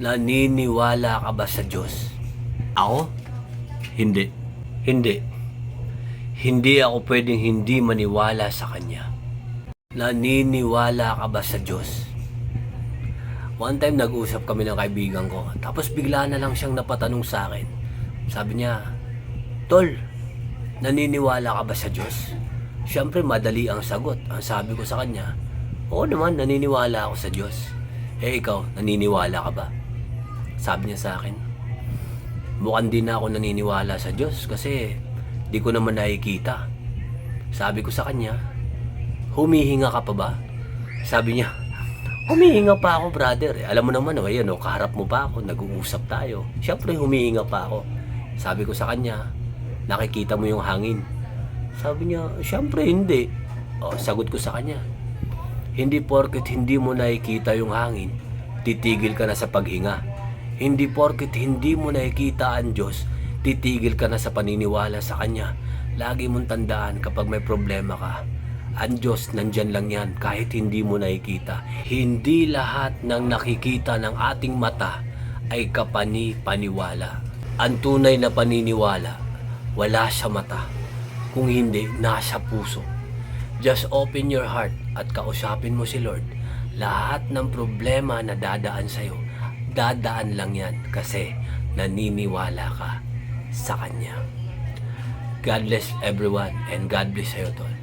Naniniwala ka ba sa Diyos? Ako? Hindi. Hindi. Hindi ako pwedeng hindi maniwala sa Kanya. Naniniwala ka ba sa Diyos? One time nag-usap kami ng kaibigan ko. Tapos bigla na lang siyang napatanong sa akin. Sabi niya, Tol, naniniwala ka ba sa Diyos? Siyempre madali ang sagot. Ang sabi ko sa kanya, Oo naman, naniniwala ako sa Diyos. Eh ikaw, naniniwala ka ba? Sabi niya sa akin, mukhang di na ako naniniwala sa Diyos kasi di ko naman nakikita. Sabi ko sa kanya, humihinga ka pa ba? Sabi niya, humihinga pa ako brother. Eh, alam mo naman, oh, ayan, oh, kaharap mo pa ako, nag-uusap tayo. Siyempre humihinga pa ako. Sabi ko sa kanya, nakikita mo yung hangin. Sabi niya, siyempre hindi. O, sagot ko sa kanya, hindi porket hindi mo nakikita yung hangin, titigil ka na sa paghinga. Hindi porket hindi mo nakikita ang Diyos, titigil ka na sa paniniwala sa Kanya. Lagi mong tandaan kapag may problema ka, ang Diyos nandyan lang yan kahit hindi mo nakikita. Hindi lahat ng nakikita ng ating mata ay kapani-paniwala. Ang tunay na paniniwala, wala sa mata. Kung hindi, nasa puso. Just open your heart at kausapin mo si Lord. Lahat ng problema na dadaan sa'yo, dadaan lang yan kasi naniniwala ka sa Kanya. God bless everyone and God bless sa'yo, Tol.